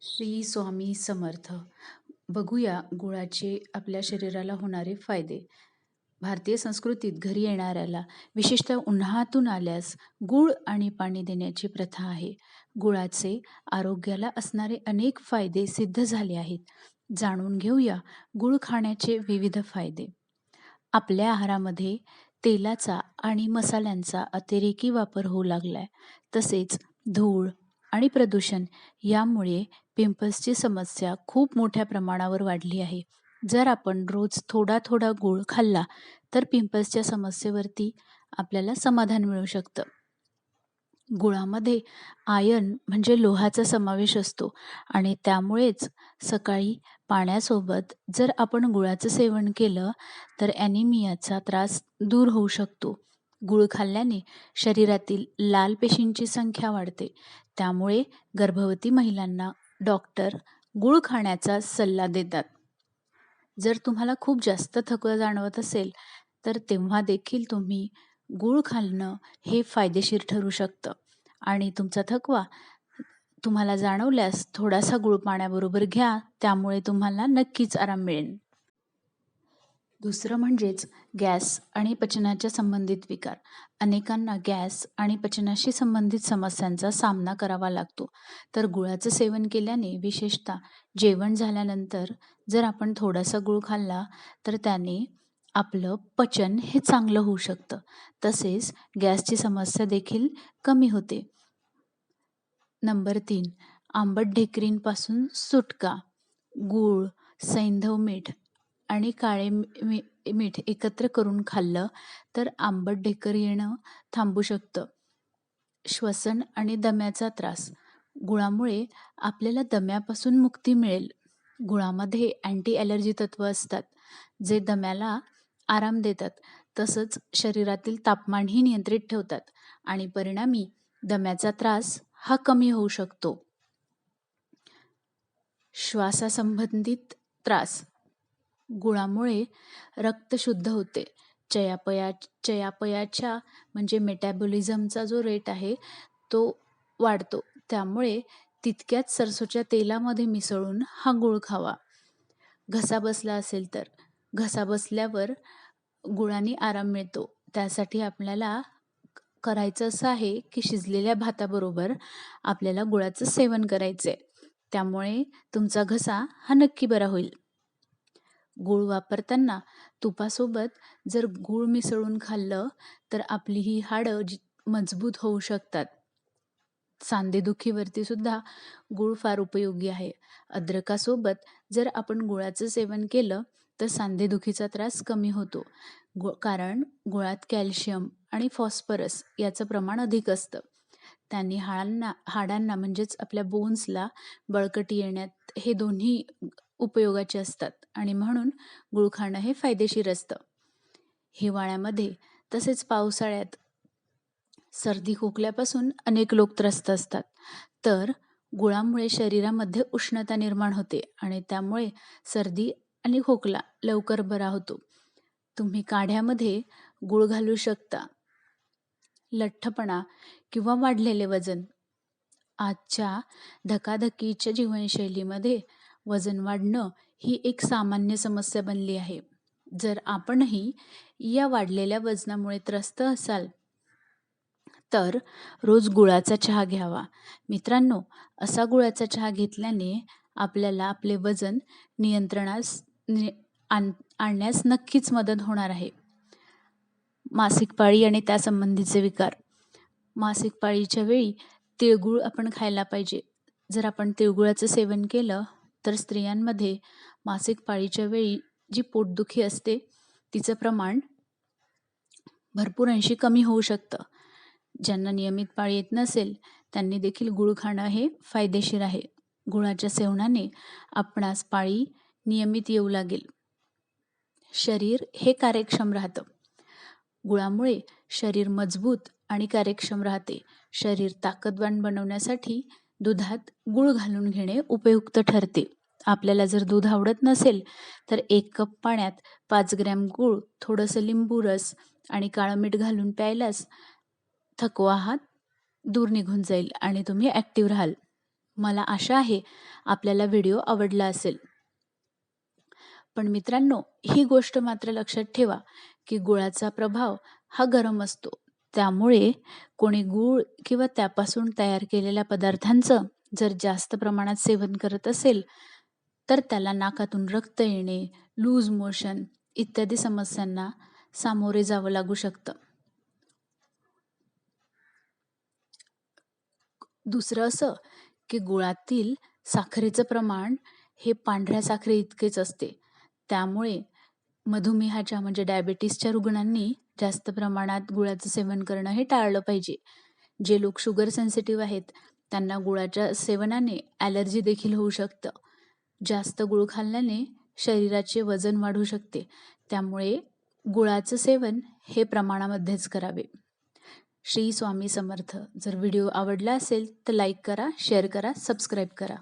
श्री स्वामी समर्थ. बघूया गुळाचे आपल्या शरीराला होणारे फायदे. भारतीय संस्कृतीत घरी येणाऱ्याला, विशेषतः उन्हातून आल्यास गूळ आणि पाणी देण्याची प्रथा आहे. गुळाचे आरोग्याला असणारे अनेक फायदे सिद्ध झाले आहेत. जाणून घेऊया गूळ खाण्याचे विविध फायदे. आपल्या आहारामध्ये तेलाचा आणि मसाल्यांचा अतिरेकी वापर होऊ लागलाय. तसेच धूळ आणि प्रदूषण यामुळे पिंपल्सची समस्या खूप मोठ्या प्रमाणावर वाढली आहे. जर आपण रोज थोडा-थोडा गूळ खाल्ला तर पिंपल्सच्या समस्येवरती आपल्याला समाधान मिळू शकतं. गुळामध्ये आयर्न म्हणजे लोहाचा समावेश असतो आणि त्यामुळेच सकाळी पाण्यासोबत जर आपण गुळाचं सेवन केलं तर ॲनिमियाचा त्रास दूर होऊ शकतो. गूळ खाल्ल्याने शरीरातील लाल पेशींची संख्या वाढते. त्यामुळे गर्भवती महिलांना डॉक्टर गूळ खाण्याचा सल्ला देतात. जर तुम्हाला खूप जास्त थकवा जाणवत असेल तर तेव्हा देखील तुम्ही गूळ खाणं हे फायदेशीर ठरू शकतं आणि तुमचा थकवा तुम्हाला जाणवल्यास थोडासा गूळ पाण्याबरोबर घ्या. त्यामुळे तुम्हाला नक्कीच आराम मिळेल. दुसरं म्हणजेच गॅस आणि पचनाच्या संबंधित विकार. अनेकांना गॅस आणि पचनाशी संबंधित समस्यांचा सामना करावा लागतो. तर गुळाचं सेवन केल्याने विशेषतः जेवण झाल्यानंतर जर आपण थोडासा गूळ खाल्ला तर त्याने आपलं पचन हे चांगलं होऊ शकतं. तसेच गॅसची समस्या देखील कमी होते. नंबर तीन आंबट ढेकरींपासून सुटका. गूळ, सैंधव मीठ आणि काळे मी मीठ एकत्र करून खाल्लं तर आंबट ढेकर येणं थांबू शकतं. श्वसन आणि दम्याचा त्रास. गुळामुळे आपल्याला दम्यापासून मुक्ती मिळेल. गुळामध्ये अँटी ॲलर्जी तत्व असतात, जे दम्याला आराम देतात. तसंच शरीरातील तापमानही नियंत्रित ठेवतात आणि परिणामी दम्याचा त्रास हा कमी होऊ शकतो. श्वासासंबंधित त्रास. गुळामुळे रक्त शुद्ध होते. चयापया चयापयाच्या म्हणजे मेटॅबॉलिझमचा जो रेट आहे तो वाढतो. त्यामुळे तितक्याच सरसोच्या तेलामध्ये मिसळून हा गूळ खावा. घसा बसला असेल तर. घसा बसल्यावर गुळाने आराम मिळतो. त्यासाठी आपल्याला करायचं असं आहे की शिजलेल्या भाताबरोबर आपल्याला गुळाचं सेवन करायचं आहे. त्यामुळे तुमचा घसा हा नक्की बरा होईल. गूळ वापरताना तुपासोबत जर गूळ मिसळून खाल्लं तर आपली ही हाडं जी मजबूत होऊ शकतात. सांधेदुखीवरती सुद्धा गूळ फार उपयोगी आहे. अद्रकासोबत जर आपण गुळाचं सेवन केलं तर सांधेदुखीचा त्रास कमी होतो. गु कारण गुळात कॅल्शियम आणि फॉस्फरस याचं प्रमाण अधिक असतं. त्यांनी हाडांना हाडांना म्हणजेच आपल्या बोन्सला बळकटी येण्यात हे दोन्ही उपयोगाचे असतात आणि म्हणून गुळ खाणं हे फायदेशीर असतं. हिवाळ्यामध्ये तसेच पावसाळ्यात सर्दी खोकल्यापासून अनेक लोक त्रस्त असतात. तर गुळामुळे शरीरामध्ये उष्णता निर्माण होते आणि त्यामुळे सर्दी आणि खोकला लवकर बरा होतो. तुम्ही काढ्यामध्ये गूळ घालू शकता. लठ्ठपणा किंवा वाढलेले वजन. आजच्या धकाधकीच्या जीवनशैलीमध्ये वजन वाढणं ही एक सामान्य समस्या बनली आहे. जर आपणही या वाढलेल्या वजनामुळे त्रस्त असाल तर रोज गुळाचा चहा घ्यावा. मित्रांनो, असा गुळाचा चहा घेतल्याने आपल्याला आपले वजन नियंत्रणास नि आण आणण्यास नक्कीच मदत होणार आहे. मासिक पाळी आणि त्यासंबंधीचे विकार. मासिक पाळीच्या वेळी तिळगूळ आपण खायला पाहिजे. जर आपण तिळगुळाचं सेवन केलं तर स्त्रियांमध्ये मासिक पाळीच्या वेळी जी पोटदुखी असते तिचं प्रमाण भरपूर अंशी कमी होऊ शकतं. ज्यांना नियमित पाळी येत नसेल त्यांनी देखील गुळ खाणं हे फायदेशीर आहे. गुळाच्या सेवनाने आपणास पाळी नियमित येऊ लागेल. शरीर हे कार्यक्षम राहतं. गुळामुळे शरीर मजबूत आणि कार्यक्षम राहते. शरीर ताकदवान बनवण्यासाठी दुधात गूळ घालून घेणे उपयुक्त ठरते. आपल्याला जर दूध आवडत नसेल तर एक कप पाण्यात पाच ग्रॅम गूळ, थोडंसं लिंबू रस आणि काळं मीठ घालून प्यायलाच थकवा हा दूर निघून जाईल आणि तुम्ही ॲक्टिव्ह राहाल. मला आशा आहे आपल्याला व्हिडिओ आवडला असेल पण मित्रांनो ही गोष्ट मात्र लक्षात ठेवा की गुळाचा प्रभाव हा गरम असतो त्यामुळे कोणी गूळ किंवा त्यापासून तयार केलेल्या पदार्थांचं जर जास्त प्रमाणात सेवन करत असेल तर त्याला नाकातून रक्त येणे लूज मोशन इत्यादी समस्यांना सामोरे जावं लागू शकतं. दुसरं असं की गुळातील साखरेचं प्रमाण हे पांढऱ्या साखरे इतकेच असते. त्यामुळे मधुमेहाच्या म्हणजे डायबेटीसच्या रुग्णांनी जास्त प्रमाणात गुळाचं सेवन करणं हे टाळलं पाहिजे. जे लोक शुगर सेन्सिटिव्ह आहेत त्यांना गुळाच्या सेवनाने ॲलर्जी देखील होऊ शकतं. जास्त गुळ खाल्ल्याने शरीराचे वजन वाढू शकते. त्यामुळे गुळाचं सेवन हे प्रमाणामध्येच करावे. श्री स्वामी समर्थ. जर व्हिडिओ आवडला असेल तर लाईक करा शेअर करा सबस्क्राईब करा.